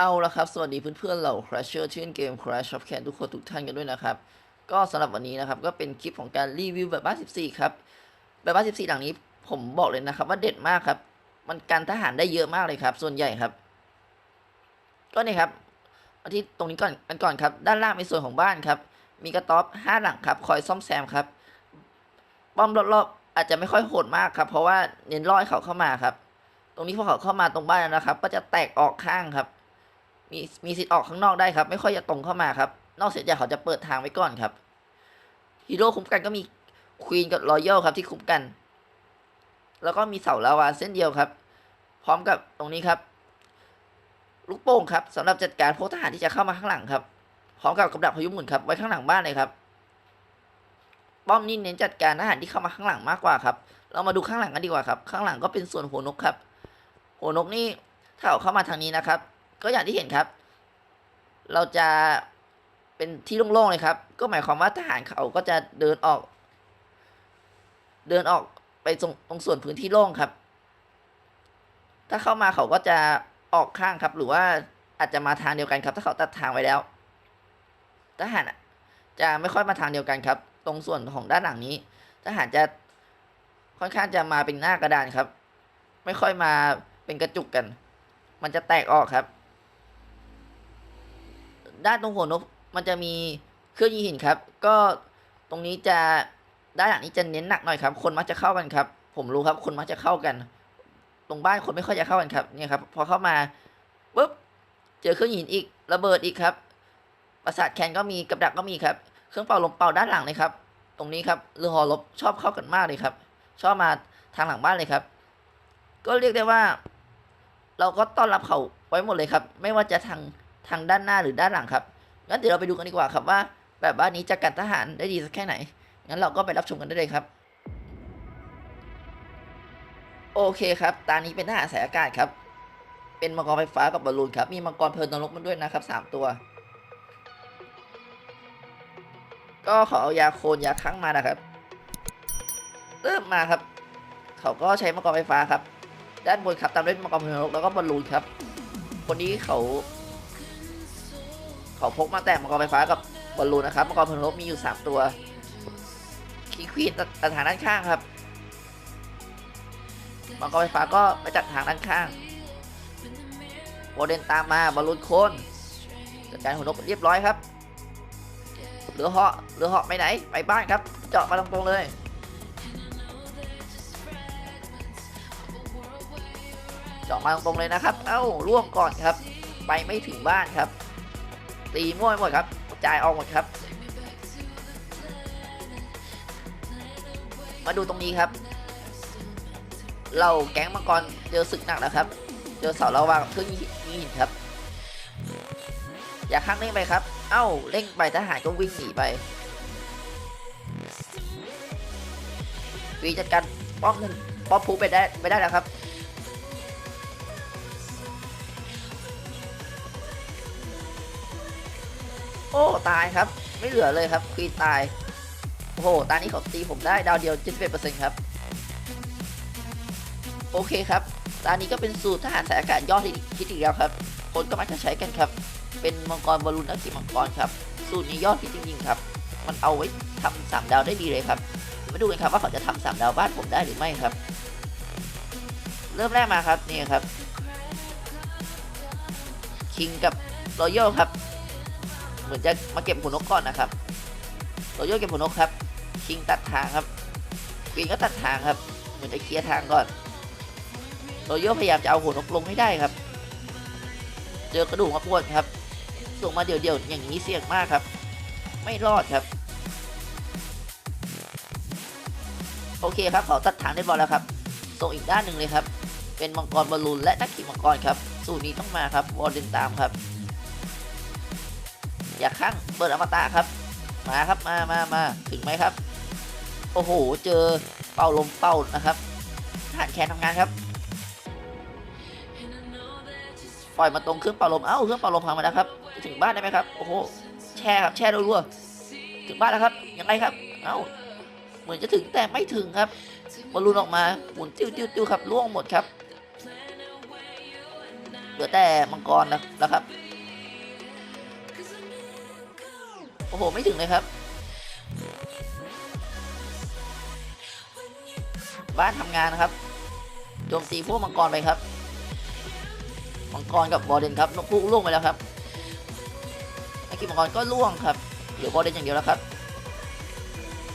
เอาละครับ สวัสดีเพื่อนๆเหล่า Crasher ชื่นเกม Crash of Can ทุกคนทุกท่านกันด้วยนะครับ ก็สำหรับวันนี้นะครับ ก็เป็นคลิปของการรีวิวแบบบ้าน14 ครับ แบบบ้าน14 หลังนี้ผมบอกเลยนะครับ ว่าเด็ดมากครับ มันการทหารได้เยอะมากเลยครับ ส่วนใหญ่ครับ ก็นี่ครับอาที่ตรงนี้ก่อนกันก่อนครับ ด้านล่างเป็นส่วนของบ้านครับ มีกระต๊อบ 5 หลังครับ คอยซ่อมแซมครับ ป้อมรอบๆอาจจะไม่ค่อยโหดมากครับ เพราะว่าเน้นล่อให้เขาเข้ามาครับ ตรงนี้พอเขาเข้ามาตรงบ้านนะครับ ก็จะแตกออกข้างครับ มีมีสิทธิ์ออกข้างนอกได้ครับ ไม่ค่อยจะตรงเข้ามาครับ นอกเสียจากเขาจะเปิดทางไว้ก่อนครับฮีโร่คุ้มกันก็มีควีนกับรอยัลครับที่คุ้มกัน แล้วก็มีเสาลาวาเส้นเดียวครับ พร้อมกับตรงนี้ครับ ลูกโป่งครับสำหรับจัดการพวกทหารที่จะเข้ามาข้างหลังครับ พร้อมกับกับดักพยุหมุนครับไว้ข้างหลังบ้านเลยครับป้อมนี่เน้นจัดการทหารที่เข้ามาข้างหลังมากกว่าครับ เรามาดูข้างหลังกันดีกว่าครับ ข้างหลังก็เป็นส่วนหัวนกครับ หัวนกนี่ถ้าเข้ามาทางนี้นะครับ ก็อย่างที่เห็นครับ เราจะเป็นที่โล่งๆเลยครับ ก็หมายความว่าทหารเขาก็จะเดินออก เดินออกไปตรงตรงส่วนพื้นที่โล่งครับ ถ้าเข้ามาเขาก็จะออกข้างครับ หรือว่าอาจจะมาทางเดียวกันครับ ถ้าเขาตัดทางไว้แล้ว ทหารจะไม่ค่อยมาทางเดียวกันครับ ตรงส่วนของด้านหลังนี้ ทหารจะค่อนข้างจะมาเป็นหน้ากระดานครับ ไม่ค่อยมาเป็นกระจุกกัน มันจะแตกออกครับ ด้านตรงหัวนกมันจะมีเครื่องยิงหินครับ ก็ตรงนี้จะด้านหลังนี้จะเน้นหนักหน่อยครับ คนมักจะเข้ากันครับ ผมรู้ครับ คนมักจะเข้ากัน ตรงบ้านคนไม่ค่อยจะเข้ากันครับเนี่ยครับ พอเข้ามาปุ๊บเจอเครื่องยิงหินอีกระเบิดอีกครับ ประสาทแคนก็มีกับดักก็มีครับ เครื่องเป่าลมเป่าด้านหลังเลยครับ ตรงนี้ครับเรือหอรบชอบเข้ากันมากเลยครับ ชอบมาทางหลังบ้านเลยครับ ก็เรียกได้ว่า เราก็ต้อนรับเขาไว้หมดเลยครับ ไม่ว่าจะทาง ทางด้านหน้าหรือด้านหลังครับ งั้นเดี๋ยวเราไปดูกันดีกว่าครับว่า แบบบ้านนี้จะกันทหารได้ดีสักแค่ไหน งั้นเราก็ไปรับชมกันได้เลยครับ โอเคครับ ตานี้เป็นทหารสายอากาศครับ เป็นมังกรไฟฟ้ากับบอลลูนครับ มีมังกรเพลินนรกมาด้วยนะครับสามตัว ก็ขอเอายาโคนยาค้างมานะครับ เริ่มมาครับ เขาก็ใช้มังกรไฟฟ้าครับ ด้านบนครับตามด้วยมังกรเพลิงนรกแล้วก็บอลลูนครับคนนี้เขา ขาพกมาแต่มังกรไฟฟ้ากับบอลลูนนะครับมังกรพลิงนรกมีอยู่สามตัวคิงควีนตัดทางด้านข้างครับมังกรไฟฟ้าก็ไปจัดทางด้านข้างโมเดนตามมาบอลลูนโคนจัดการหัวนกเรียบร้อยครับเรือเหาะเรือเหาะไปไหนไปบ้านครับ เจาะมาตรงๆเลยเจาะมาตรงๆเลยนะครับ เอ้าร่วงก่อนครับ ไปไม่ถึงบ้านครับ ตีมั่วไปหมดครับจ่ายออกหมดครับ มาดูตรงนี้ครับ เราแก๊งมังกรเจอศึกหนักแล้วครับ เจอเสาระวางกับเครื่องยิงหินครับ อย่าข้างเร่งไปครับ เอ้าเร่งไปทหารก็วิ่งหนีไปวีจัดการป้อมหนึ่งป้อมพูไปได้ไปได้แล้วครับ โอ้ตายครับ ไม่เหลือเลยครับควีนตาย โอ้โห ตอนนี้เขาตีผมได้ดาวเดียว 71%ครับ โอเคครับ ตอนนี้ก็เป็นสูตรทหารสายอากาศยอดฮิตอีกแล้วครับ คนก็มักจะใช้กันครับ เป็นมังกรบอลลูนนักขี่มังกรครับ สูตรนี้ยอดฮิตจริงๆครับ มันเอาไว้ทำสามดาวได้ดีเลยครับมาดูกันครับว่าเขาจะทำสามดาวบ้านผมได้หรือไม่ครับ เริ่มแรกมาครับนี่ครับคิงกับรอยัลครับ เหมือนจะมาเก็บหัวนกก่อนนะครับรอยัลเก็บหัวนกครับ คิงตัดทางครับควีนก็ตัดทางครับ เหมือนจะเคลียร์ทางก่อนรอยัลพยายามจะเอาหัวนกลงให้ได้ครับ เจอกระดูกมาปวดครับ ส่งมาเดี่ยวๆอย่างนี้เสี่ยงมากครับ ไม่รอดครับ โอเคครับเขาตัดทางได้บอลแล้วครับ ส่งอีกด้านหนึ่งเลยครับ เป็นมังกรบอลลูนและนักขี่มังกรครับ สูตรนี้ต้องมาครับวอลเดนตามครับ อย่าข้างเปิดอมตะครับ มาครับมามามาถึงไหมครับ โอ้โห เจอเป่าลมเป่านะครับทหารแคนทำงานครับ ปล่อยมาตรงเครื่องเป่าลม เอ้าเครื่องเป่าลมพังมาแล้วครับ ถึงบ้านได้ไหมครับ โอ้โห แช่ครับ แช่รัวๆถึงบ้านแล้วครับ ยังไงครับ เอ้า เหมือนจะถึงแต่ไม่ถึงครับบอลลูนออกมาหมุนติ้วติ้วติ้วครับล่วงหมดครับ เหลือแต่มังกรนะแล้วครับ โอ้โห ไม่ถึงเลยครับ บ้านทำงานนะครับโจมตีพวกมังกรไปครับ มังกรกับบอเดนครับนกพูกล่วงไปแล้วครับนักกีมังกรก็ล่วงครับ เหลือบอเดนอย่างเดียวแล้วครับ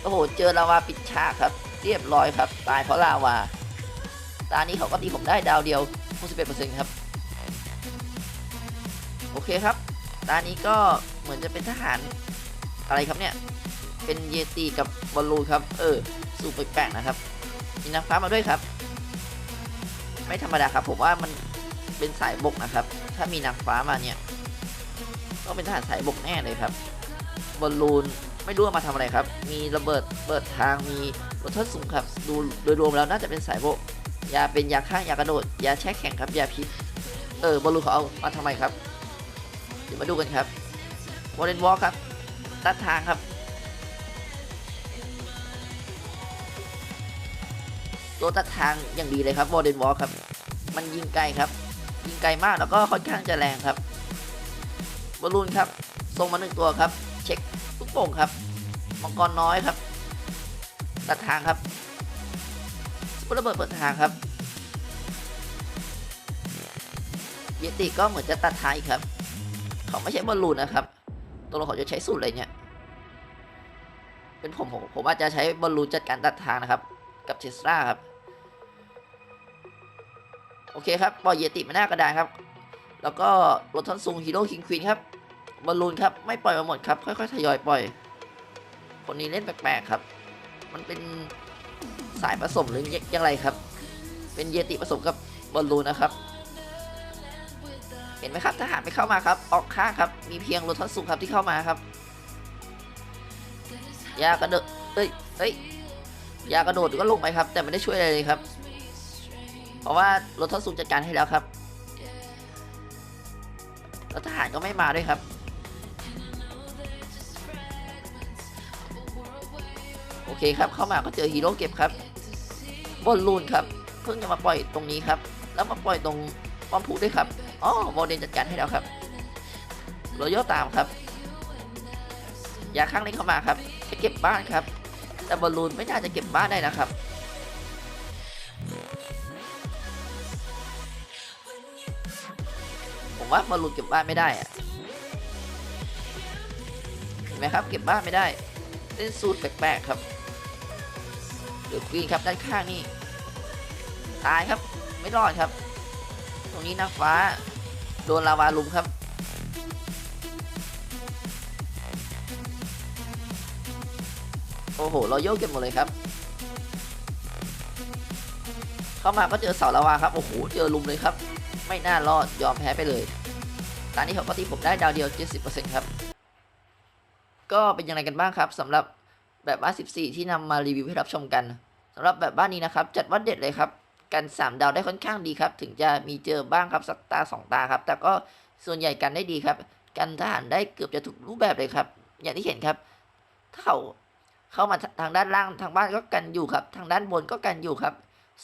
โอ้โห เจอลาวาปิดฉากครับ เรียบร้อยครับ ตายเพราะลาวา ตานี้เขาก็ตีผมได้ดาวเดียว61%ครับ โอเคครับ ตานี้ก็เหมือนจะเป็นทหาร อะไรครับเนี่ย เป็นเยตีกับบอลลูนครับ เออ สูปแปลกๆนะครับ มีนางฟ้ามาด้วยครับ ไม่ธรรมดาครับ ผมว่ามันเป็นสายบกนะครับ ถ้ามีนางฟ้ามาเนี่ยต้องเป็นทหารสายบกแน่เลยครับ บอลลูนไม่รู้ว่ามาทำอะไรครับ มีระเบิดเปิดทาง มีรถทดสูงครับ ดูโดยรวมแล้วน่าจะเป็นสายบกยาเป็นยาฆ่ายากระโดด ยาแช่แข็งครับ ยาพิษ เออบอลลูนเขาเอามาทำไมครับ เดี๋ยวมาดูกันครับวอลเลนวอลครับ ตัดทางครับ ตัวตัดทางอย่างดีเลยครับวอลเลนวอลครับ มันยิงไกลครับ ยิงไกลมากแล้วก็ค่อนข้างจะแรงครับบอลลูนครับส่งมาหนึ่งตัวครับ เช็คลูกโป่งครับมังกรน้อยครับ ตัดทางครับซุปเปอร์ระเบิดเปิดทางครับเยติก็เหมือนจะตัดท้างอีกครับ เขาไม่ใช่บอลลูนนะครับ ตัวเราเขาจะใช้สูตรอะไรเนี่ย เป็นผมผมผมอาจจะใช้บอลลูนจัดการตัดทางนะครับ กับเทสลาครับ โอเคครับปล่อยเยติมาหน้ากระดานครับ แล้วก็รถทันซุงฮีโร่คิงควีนครับบอลลูนครับไม่ปล่อยมาหมดครับ ค่อยๆทยอยปล่อย คนนี้เล่นแปลกๆครับ มันเป็นสายผสมหรือยังไรครับ เป็นเยติผสมกับบอลลูนนะครับ ห็นไหมครับทหารไม่เข้ามาครับ ออกข้างครับ มีเพียงรถทันซุครับที่เข้ามาครับ ยากระโดดเอ้ยเอ้ยยากระโดดก็ลงไปครับ แต่ไม่ได้ช่วยอะไรเลยครับ เพราะว่ารถทันซุจัดการให้แล้วครับแล้วทหารก็ไม่มาด้วยครับ โอเคครับเข้ามาก็เจอฮีโร่เก็บครับบอลลูนครับ เพิ่งจะมาปล่อยตรงนี้ครับ แล้วมาปล่อยตรงป้อมผูด้วยครับ อ๋อโมเดลจัดการให้แล้วครับโรโยตามครับ อยาข้างเล็กเข้ามาครับ จะเก็บบ้านครับ แต่บอลลูนไม่น่าจะเก็บบ้านได้นะครับผมว่าบอลลูนเก็บบ้านไม่ได้อะเห็นไหมครับ เก็บบ้านไม่ได้เล่นสูตรแปลกๆครับเดี๋ยวควีนครับด้านข้างนี่ตายครับไม่รอดครับ ตรงนี้นางฟ้า โดนลาวาลุมครับ โอ้โห เราโยกเก็บหมดเลยครับ เข้ามาก็เจอเสาลาวาครับ โอ้โห เจอลุมเลยครับ ไม่น่ารอด ยอมแพ้ไปเลย ตอนนี้เขาก็ตีผมได้ดาวเดียว 70%ครับ ก็เป็นยังไงกันบ้างครับสำหรับแบบบ้าน14 ที่นำมารีวิวให้รับชมกันสำหรับแบบบ้านนี้นะครับ จัดว่าเด็ดเลยครับ กัน3ดาวได้ค่อนข้างดีครับ ถึงจะมีเจอบ้างครับสักตา 2 ตาครับ แต่ก็ส่วนใหญ่กันได้ดีครับ กันทหารได้เกือบจะทุกรูปแบบเลยครับ อย่างที่เห็นครับถ้าเขาเข้ามาทางด้านล่างทางบ้านก็กันอยู่ครับ ทางด้านบนก็กันอยู่ครับ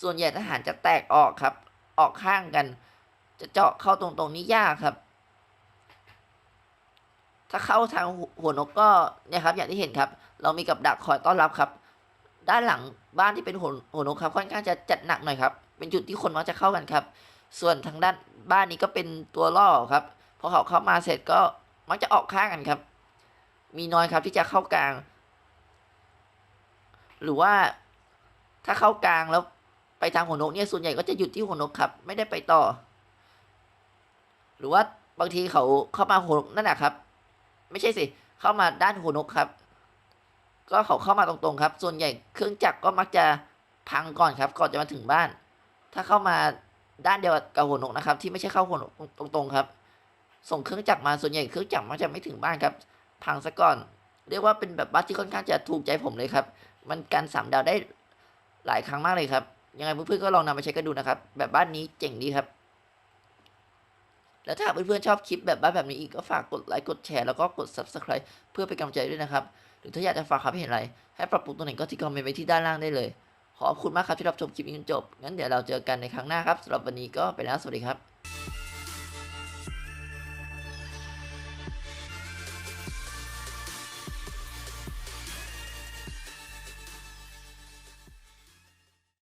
ส่วนใหญ่ทหารจะแตกออกครับ ออกข้างกัน จะเจาะเข้าตรงๆนี้ยากครับ ถ้าเข้าทางหัวนกก็เนี่ยครับ อย่างที่เห็นครับ เรามีกับดักคอยต้อนรับครับ ด้านหลังบ้านที่เป็นหัวหัวนกครับค่อนข้างจะจัดหนักหน่อยครับ เป็นจุดที่คนมักจะเข้ากันครับ ส่วนทางด้านบ้านนี้ก็เป็นตัวล่อครับพอเขาเข้ามาเสร็จก็มักจะออกข้างกันครับ มีน้อยครับที่จะเข้ากลาง หรือว่าถ้าเข้ากลางแล้วไปทางหัวนกเนี่ยส่วนใหญ่ก็จะหยุดที่หัวนกครับ ไม่ได้ไปต่อ หรือว่าบางทีเขาเข้ามาหัวนกนั่นแหละครับ ไม่ใช่สิ เข้ามาด้านหัวนกครับ ก็เขาเข้ามาตรงๆครับ ส่วนใหญ่เครื่องจักรก็มักจะพังก่อนครับก่อนจะมาถึงบ้าน ถ้าเข้ามาด้านเดียวกับหัวนกนะครับ ที่ไม่ใช่เข้าหัวนกตรงๆครับ ส่งเครื่องจักรมาส่วนใหญ่เครื่องจักรมักจะไม่ถึงบ้านครับ พังซะก่อน เรียกว่าเป็นแบบบัสที่ค่อนข้างจะถูกใจผมเลยครับ มันกันสามดาวได้หลายครั้งมากเลยครับ ยังไงเพื่อนๆก็ลองนำมาใช้กันดูนะครับ แบบบ้านนี้เจ๋งดีครับ แล้วถ้าเพื่อนๆชอบคลิปแบบบ้านแบบนี้อีกก็ฝากกดไลค์กดแชร์แล้วก็กด subscribe เพื่อเป็นกำลังใจด้วยนะครับ หรือถ้าอยากจะฝากความเห็นอะไร ให้ปรับปรุงตรงไหนก็ที่คอมเมนต์ไว้ที่ด้านล่างได้เลย ขอบคุณมากครับที่รับชมคลิปนี้จนจบ งั้นเดี๋ยวเราเจอกันในครั้งหน้าครับสำหรับวันนี้ก็ไปแล้วสวัสดีครับ